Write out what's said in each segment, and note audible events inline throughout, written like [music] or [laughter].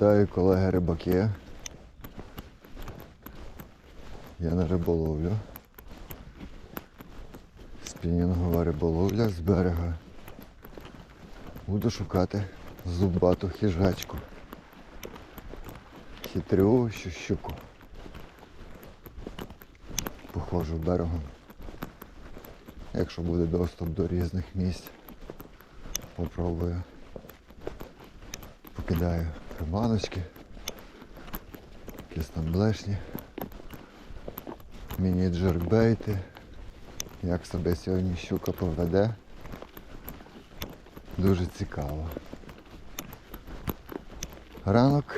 Вітаю колеги рибаки. Я на риболовлю. Спінінгова риболовля з берега. Буду шукати зубату хижачку. Хитрющу щуку. Походжу берегом. Якщо буде доступ до різних місць, попробую. Покидаю приманочки, якісь там блешні, міні-джербейти. Як себе сьогодні щука поведе. Дуже цікаво. Ранок,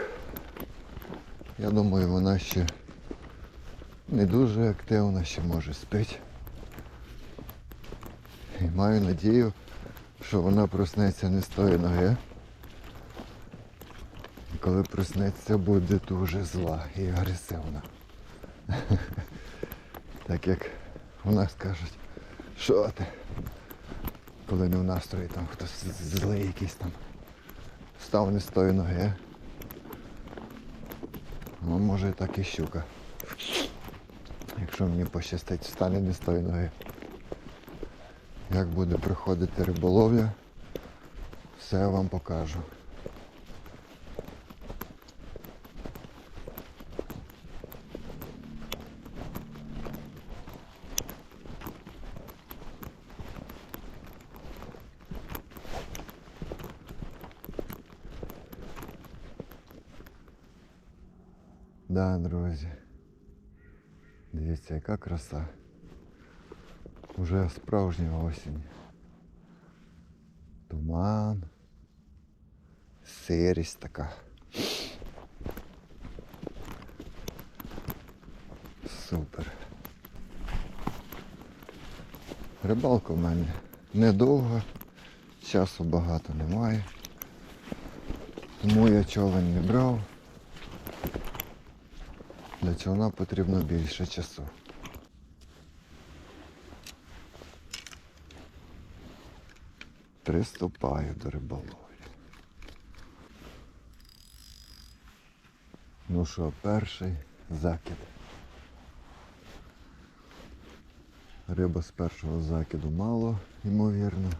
я думаю, вона ще не дуже активна, ще може спить. І маю надію, що вона проснеться не з тої ноги. Коли проснеться, буде дуже зла і агресивна. Так як у нас кажуть, що ти? Коли не в настрої там хтось злий якийсь там. Став не з тої ноги. Ну, може і так і щука. Якщо мені пощастить, встане не з тої ноги. Як буде приходити риболовля, все я вам покажу. Да, друзі. Дивіться, яка краса. Уже справжня осінь. Туман. Сирість така. Супер. Рибалка в мене недовга, часу багато немає. Тому я човен не брав. Для човна потрібно більше часу. Приступаю до риболовлі. Ну що, перший закид. Риба з першого закиду мало, ймовірно.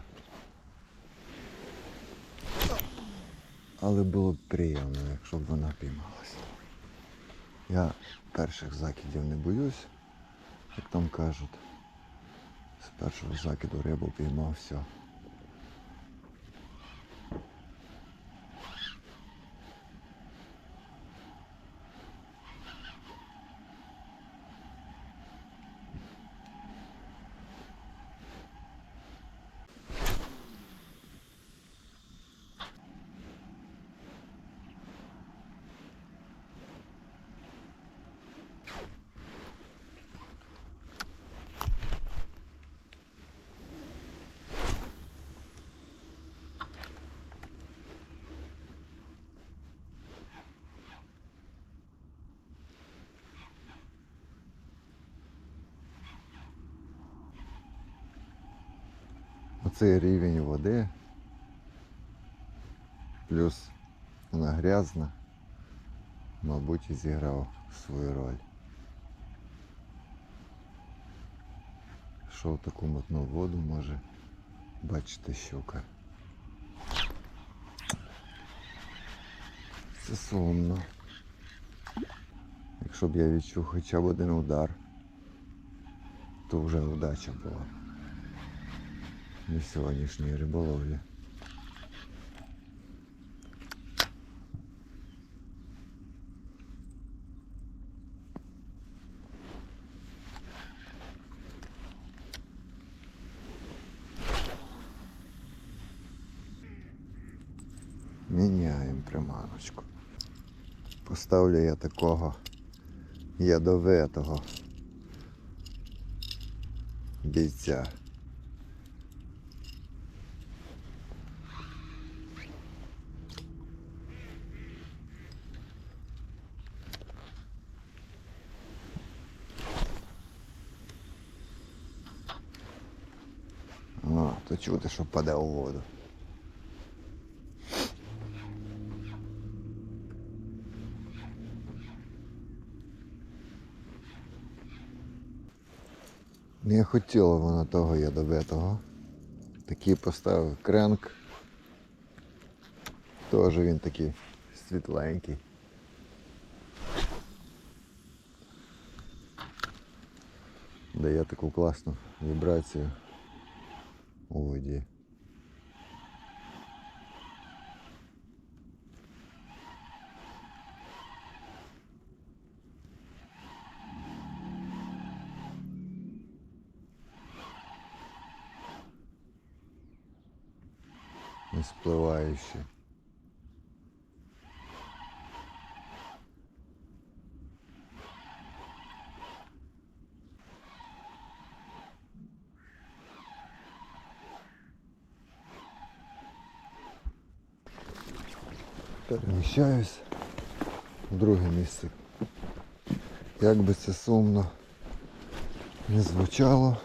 Але було б приємно, якщо б вона піймалася. Я перших закидів не боюсь, як там кажуть. З першого закиду рибу піймав все. Оцей рівень води, плюс вона грязна, мабуть, і зіграв свою роль. Що в таку мутну воду може бачити щука. Це сумно. Якщо б я відчув хоча б один удар, то вже удача була на сьогоднішній риболовлі. Міняємо приманочку. Поставлю я такого ядовитого бійця. чути, що паде у воду. Не хотіло воно того я доби того. Такий поставив кренк. Теж він такий світленький. Дає таку класну вібрацію. У воді. Не спливаючи. Переміщаюсь в друге місце. Як би це сумно не звучало,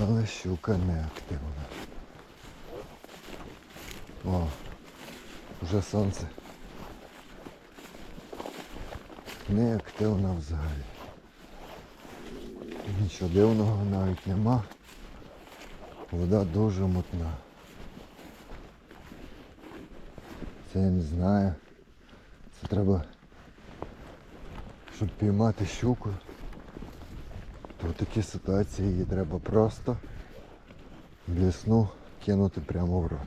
але щука не активна. О, вже сонце. Не активна взагалі. Нічого дивного навіть нема. Вода дуже мутна. Це я не знаю. Це треба, щоб піймати щуку. То в такій ситуації її треба просто блісну кинути прямо в рот.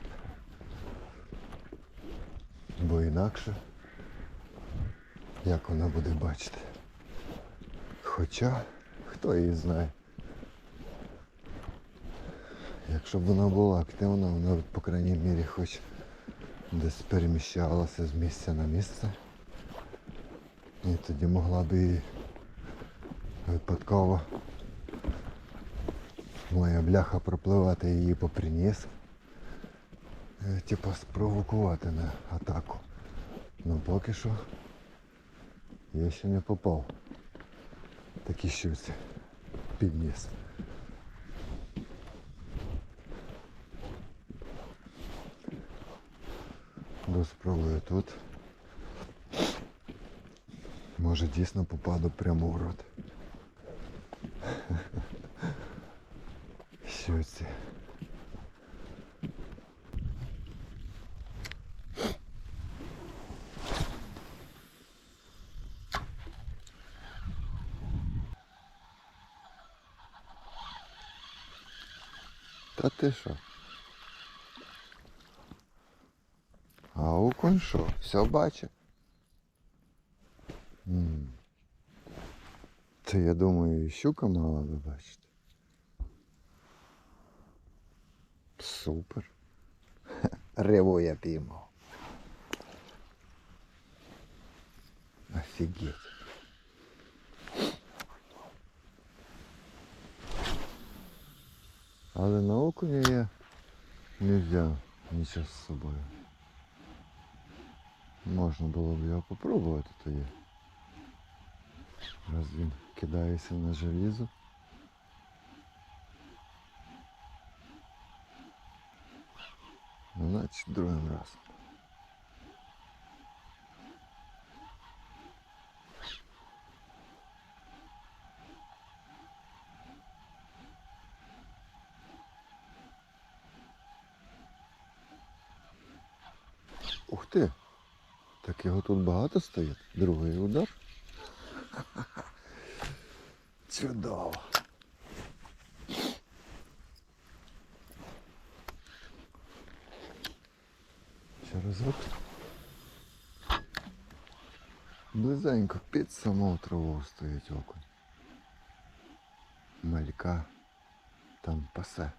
Бо інакше як вона буде бачити. Хоча, хто її знає. Якщо б вона була активна, вона б, по крайній мірі, хоч десь переміщалася з місця на місце. І тоді могла б і випадково моя бляха пропливати її поприніс. Е, Типа спровокувати на атаку. Ну поки що я ще не попав. Такі щось підніс. Доспробую тут. Може дійсно попаду прямо в рот. Що це? Та ти що? А окунь що? Все бачить? М. Це я думаю, і щука мала би бачити. Супер. [laughs] Рибу я піймав. Офігеть. Але на окуня я не взяв нічого з собою. Можна було б його попробувати тоді. Раз він кидається на желізо. Ну, значить другим разом. Ух ти! Так його тут багато стоїть. Другий удар. [laughs] Чудово. Ще разок. Близенько під саму траву стоїть окунь. Малька там пасе.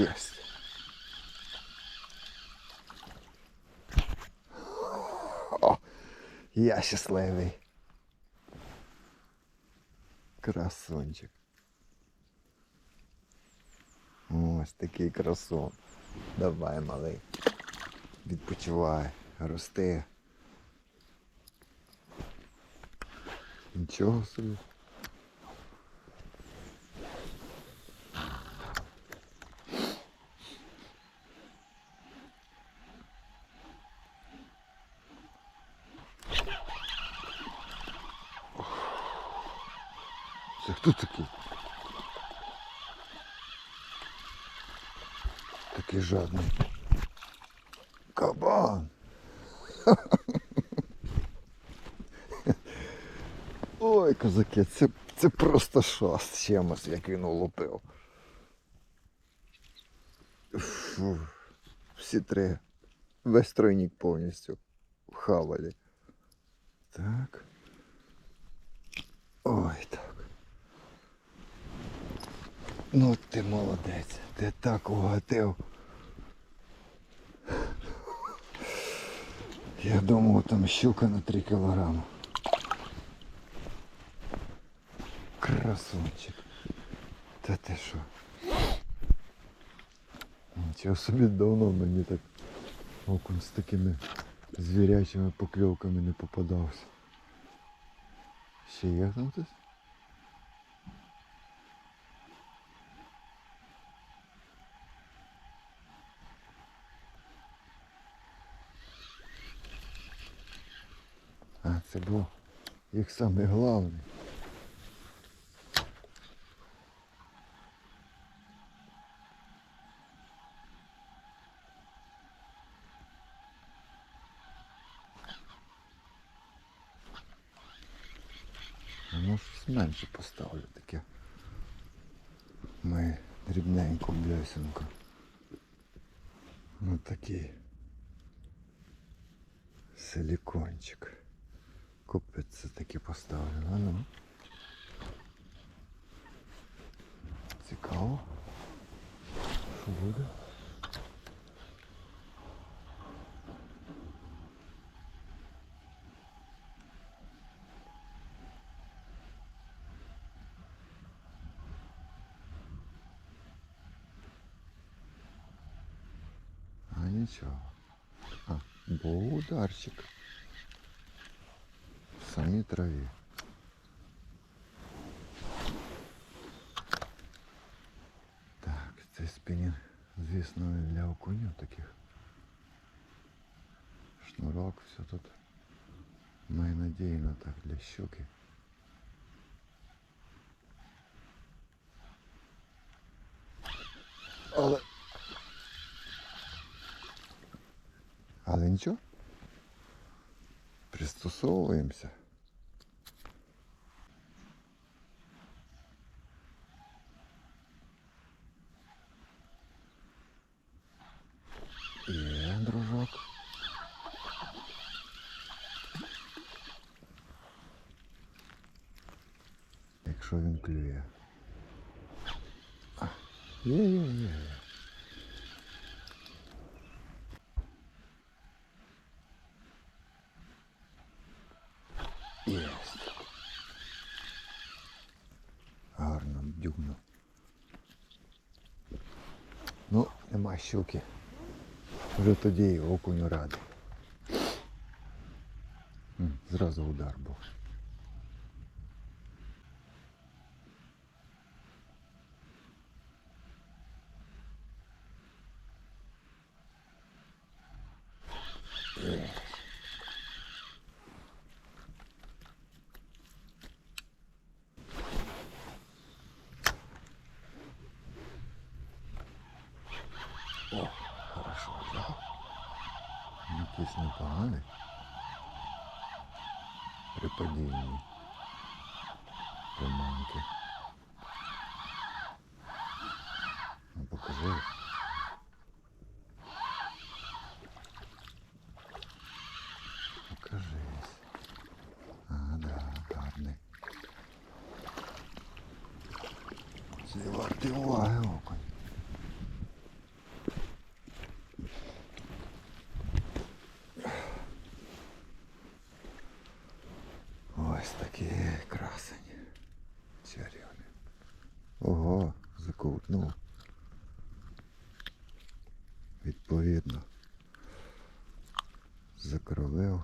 Єсть. [gasps] О, я щасливий. Красунчик. Ось такий красун. Давай, малий. Відпочивай, рости. Нічого собі. Це хто такий? Такий жадний. Кабан. [laughs] Ой, козаки, це, це просто шаст чимось, як він улупив. Фу. Всі три. Весь тройник повністю хавали. Так. Ой, так. Ну ти молодець, ти так угатив. Я думав, там щука на 3 кілограми. Красунчик. Та ти що? Нічого собі давно мені так окунь з такими звірячими покльовками не попадався. Ще є там хтось? А, це був їх самий головний. Ну, щось менше поставлю таке. Ми дрібненьку. Ну такий силікончик. Купець це таки поставлю. А ну. Цікаво. Що буде? А нічого. А, був ударчик В самій траві. Так, цей спінінг, звісно, для окунів таких. Шнурок, все тут. Найнадійно так для щуки. Але Але нічого. Пристосовуємося. Єсть. Гарно дюгнув. Ну, нема щуки. Вже тоді окуню радий. Зразу удар був. Є. О, хорошо, взяв. Якийсь непоганий. При падінні. Приманки. Ну покажи. Покажись. А, да, гарний. Вартий уваги. Ось такі красені. Чарівні. Ого, заковтнув. Відповідно. Закровив.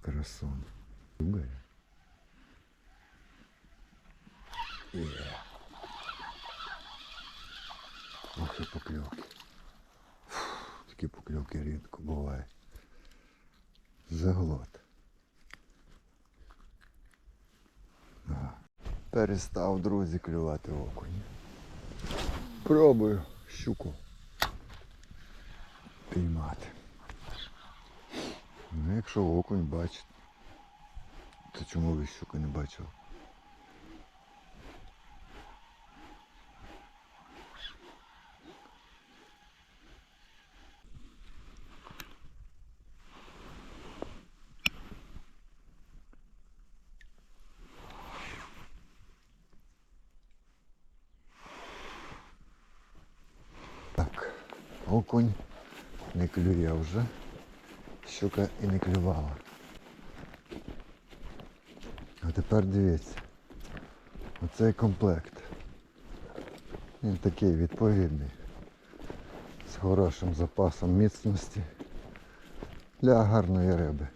Красун. Гугає. Є. Ох і покльовки. Такі покльовки рідко бувають. заглот. Ага. Перестав, друзі, клювати окунь. Пробую щуку піймати. Ну, якщо окунь бачить, то чому ви щуку не бачили? Так, окунь не клює вже. Щука і не клювала. Тепер дивіться. Оцей комплект. Він такий відповідний. З хорошим запасом міцності для гарної риби.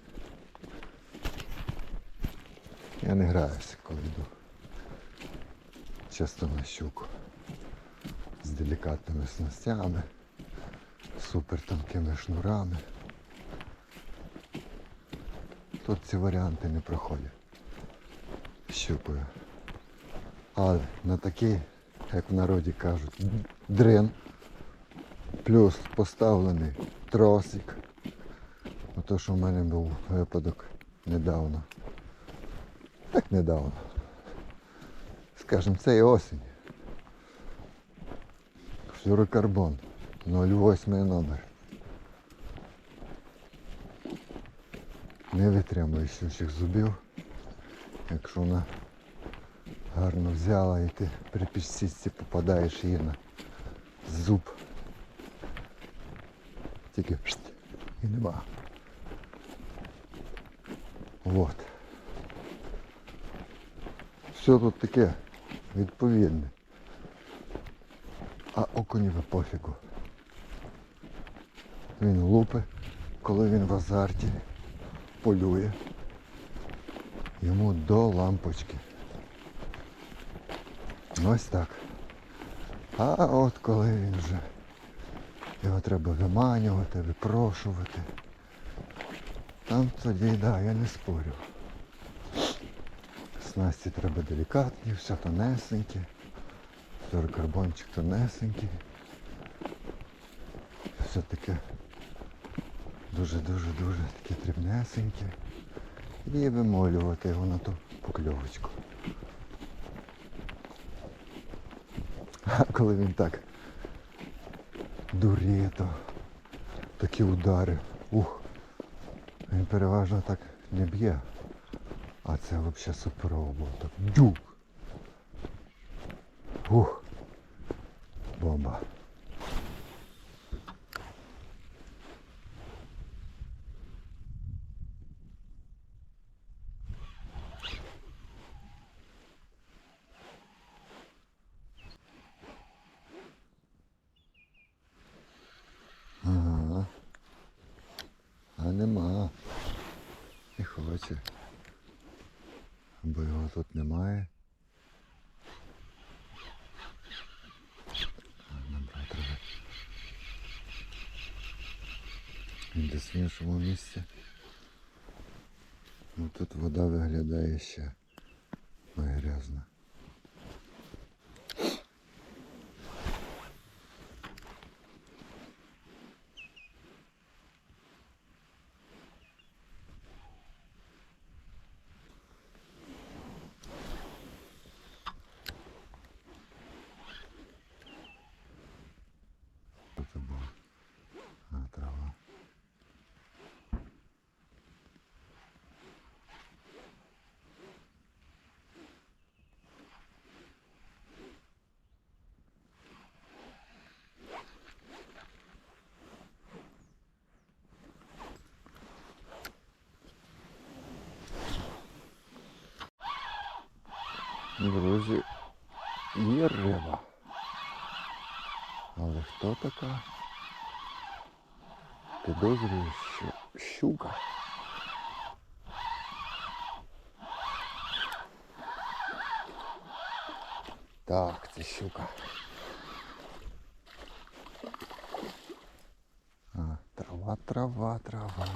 Я не граюся, коли йду. Чисто на щуку. З делікатними снастями, супер тонкими шнурами. Тут ці варіанти не проходять щукою. Але на такий, як в народі кажуть, дрин, плюс поставлений тросик. Ото, що в мене був випадок недавно. Так недавно. Скажем, це і осінь. Флюрокарбон 08 номер. Не витримує щучих зубів. Якщо вона гарно взяла і ти при пічці попадаєш її на зуб. Тільки шт, і нема. Вот. Все тут таке відповідне. А окуневе пофігу. Він лупе, коли він в азарті полює. Йому до лампочки. Ось так. А от коли він вже його треба виманювати, випрошувати. Там тоді, да, я не спорю. Снасті треба делікатні, все тонесеньке. Флюорокарбончик тонесенький. Все таке дуже-дуже-дуже таке дрібнесеньке. І вимолювати його на ту покльовочку. А коли він так дуріє, то такі удари. Ух, він переважно так не б'є. А це взагалі суперово було. Так дюк. Ух. Бомба. Ага. А нема. Не хоче. Бо його тут немає. А, набрати треба. Він десь в місці. Ну тут вода виглядає ще грязна. Друзі, є риба. Але хто така? Підозрюю, що щука. Так, це щука. А, трава, трава, трава.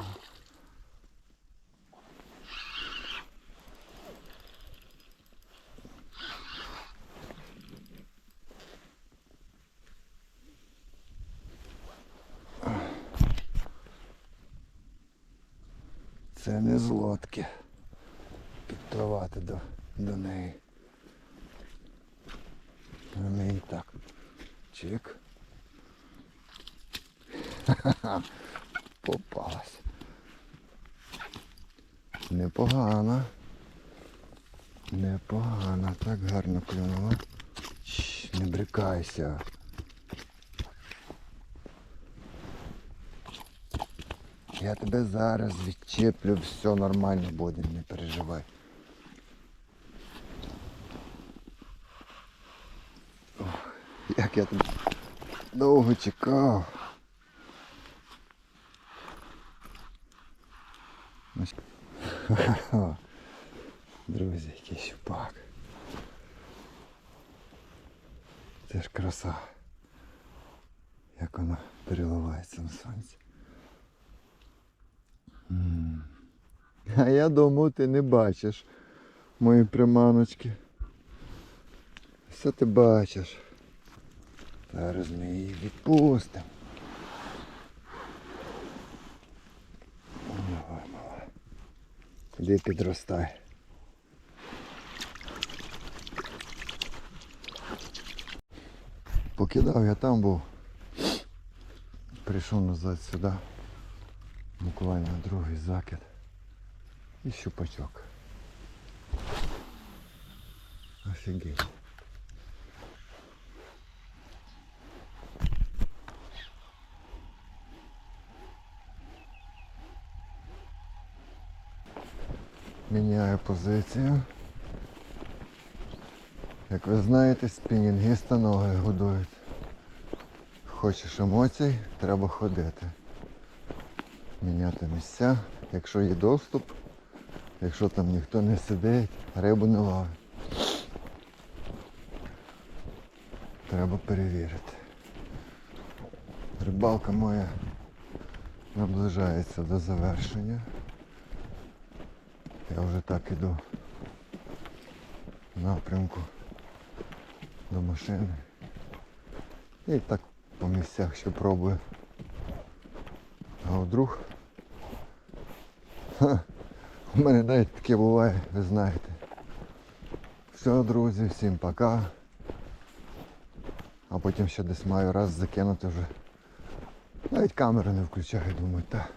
З лодки. Підпливати до, до неї. Ми так. Чик. Ха-ха-ха. [laughs] Попалась. Непогано. Непогано. Так гарно клюнула. Не брикайся. Я тебе зараз відчеплю, все нормально буде, не переживай. Ох, як я тебе довго чекав. [laughs] Друзі, який щупак. Це ж краса. Як вона переливається на сонці. А я думав, ти не бачиш мої приманочки. Все ти бачиш. Зараз ми її відпустимо. Давай, мала. Іди підростай. Покидав я там був. Прийшов назад сюди. Буквально другий закид. І щупачок. Офігеть. Міняю позицію. Як ви знаєте, спінінгіста ноги годують. Хочеш емоцій, треба ходити. Міняти місця, якщо є доступ, якщо там ніхто не сидить, рибу не ловить. Треба перевірити. Рибалка моя наближається до завершення. Я вже так іду в напрямку до машини. І так по місцях ще пробую. А вдруг [laughs] у мене навіть таке буває, ви знаєте. Все, друзі, всім пока. А потім ще десь маю раз закинути вже. Навіть камеру не включаю, думаю, та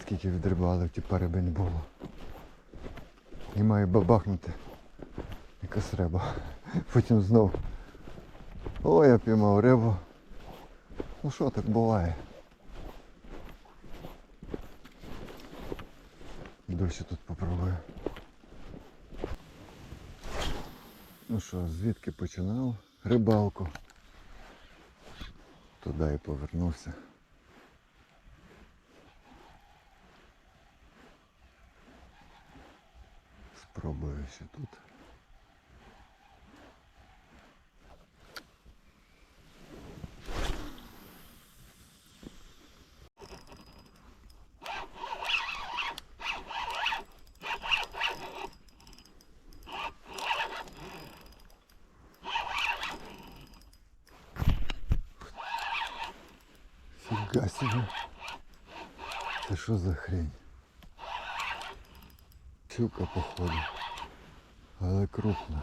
скільки відрибалив, типа риби не було. І маю бабахнути. Якась риба. [laughs] Потім знов. О, я піймав рибу. Ну що так буває? Ще тут попробую. Ну що, звідки починав? Рибалку. Туди і повернувся. Спробую ще тут. Фига себе. Це що за хрень? Щука походу. Але крупна.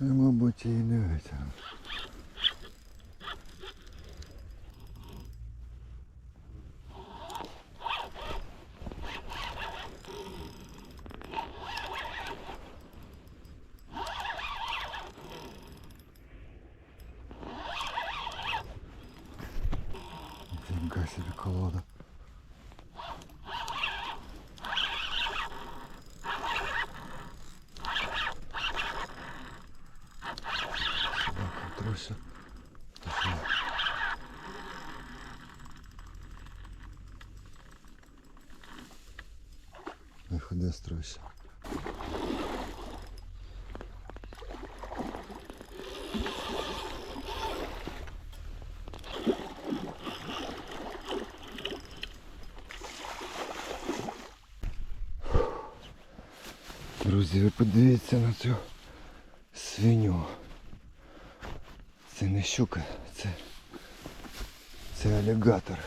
І мабуть, її не витягну. Стройся. Друзі, ви подивіться на цю свиню. Це не щука, це, це алігатор.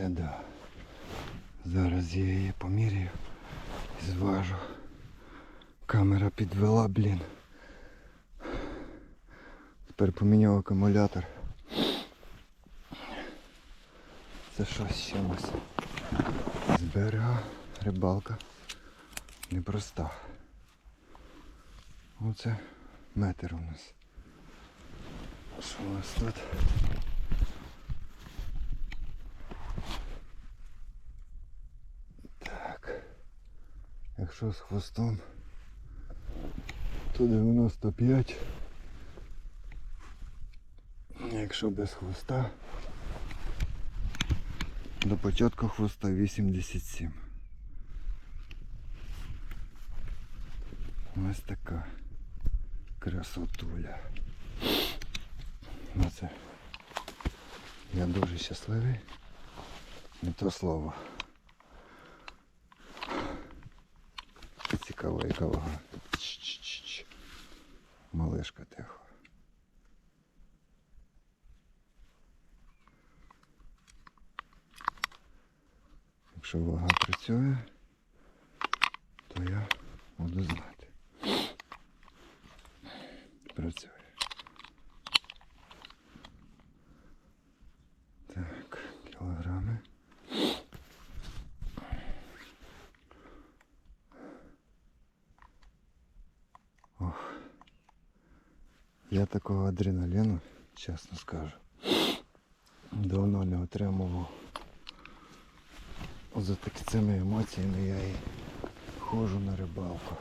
Оце да. Зараз я її поміряю і зважу. Камера підвела, блін. Тепер поміняв акумулятор. Це щось з чимось. З берега рибалка непроста. Оце метр у нас. Що у нас тут? Так. Якщо з хвостом, то 95. Якщо без хвоста, до початку хвоста 87. Ось така красотуля. Ну це я дуже щасливий. Не то слово. Цікаво, яка вага. Малишка тихо. Якщо вага працює, то я буду знати. Працює. Так, кілограми. Ох. Я такого адреналіну, чесно скажу. Давно не отримував. За такими емоціями я і ходжу на рибалку.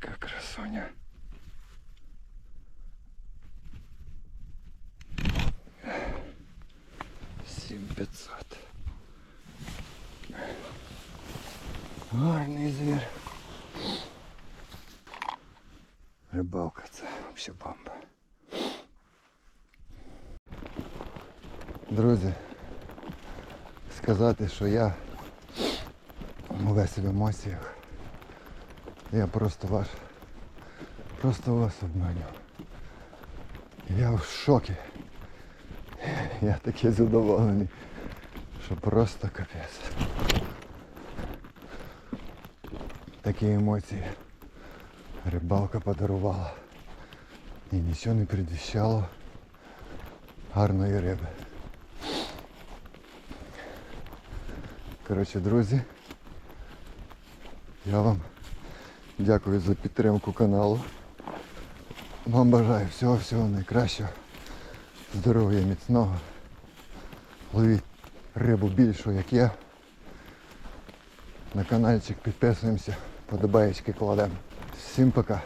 Как красоня. Сім п'ятсот. Гарний звір. Рибалка це взагалі бомба. Друзі, сказати, що я весь в емоціях. Я просто ваш. Просто вас обманював. Я в шокі. Я такий задоволений, що просто капець. Такі емоції рибалка подарувала. І нічого не предвіщало гарної риби. Коротше, друзі, я вам дякую за підтримку каналу. Вам бажаю всього-всього найкращого. Здоров'я міцного. Ловіть рибу більшу, як я. На каналчик підписуємося, подобаєчки кладемо. Всім пока.